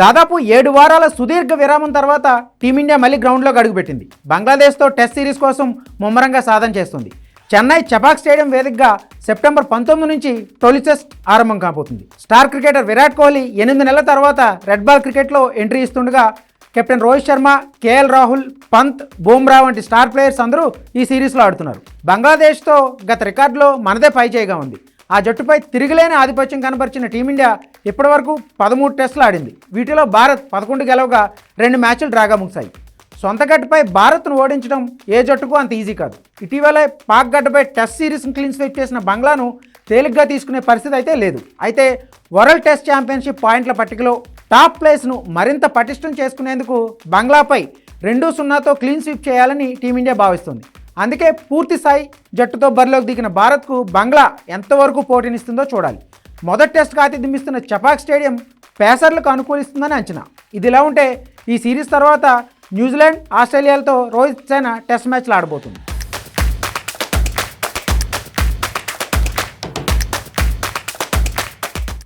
దాదాపు ఏడు వారాల సుదీర్ఘ విరామం తర్వాత టీమిండియా మళ్ళీ గ్రౌండ్లోకి అడుగుపెట్టింది. బంగ్లాదేశ్తో టెస్ట్ సిరీస్ కోసం ముమ్మరంగా సాధన చేస్తుంది. చెన్నై చపాక్ స్టేడియం వేదికగా సెప్టెంబర్ పంతొమ్మిది నుంచి తొలి టెస్ట్ ఆరంభం కాబోతుంది. స్టార్ క్రికెటర్ విరాట్ కోహ్లీ ఎనిమిది నెలల తర్వాత రెడ్ బాల్ క్రికెట్లో ఎంట్రీ ఇస్తుండగా కెప్టెన్ రోహిత్ శర్మ కేఎల్ రాహుల్ పంత్ బూమ్రా వంటి స్టార్ ప్లేయర్స్ అందరూ ఈ సిరీస్లో ఆడుతున్నారు. బంగ్లాదేశ్తో గత రికార్డులో మనదే పై చేయగా ఉంది. ఆ జట్టుపై తిరిగిలేని ఆధిపత్యం కనబరిచిన టీమిండియా ఇప్పటివరకు పదమూడు టెస్టులు ఆడింది. వీటిలో భారత్ పదకొండు గెలవగా రెండు మ్యాచ్లు డ్రాగా ముగిశాయి. సొంత గడ్డపై భారత్ను ఓడించడం ఏ జట్టుకు అంత ఈజీ కాదు. ఇటీవలే పాక్ గడ్డపై టెస్ట్ సిరీస్ క్లీన్ స్వీప్ చేసిన బంగ్లాను తేలిగ్గా తీసుకునే పరిస్థితి అయితే లేదు. అయితే వరల్డ్ టెస్ట్ ఛాంపియన్షిప్ పాయింట్ల పట్టికలో టాప్ ప్లేస్ను మరింత పటిష్టం చేసుకునేందుకు బంగ్లాపై రెండు సున్నాతో క్లీన్ స్వీప్ చేయాలని టీమిండియా భావిస్తుంది. అందుకే పూర్తి స్థాయి జట్టుతో బరిలోకి దిగిన భారత్కు బంగ్లా ఎంతవరకు పోటీనిస్తుందో చూడాలి. మొదటి టెస్ట్కి ఆతిథ్యమిస్తున్న చపాక్ స్టేడియం పేసర్లకు అనుకూలిస్తుందని అంచనా. ఇదిలా ఉంటే ఈ సిరీస్ తర్వాత న్యూజిలాండ్ ఆస్ట్రేలియాలతో రోహిత్ సేన టెస్ట్ మ్యాచ్లు ఆడబోతుంది.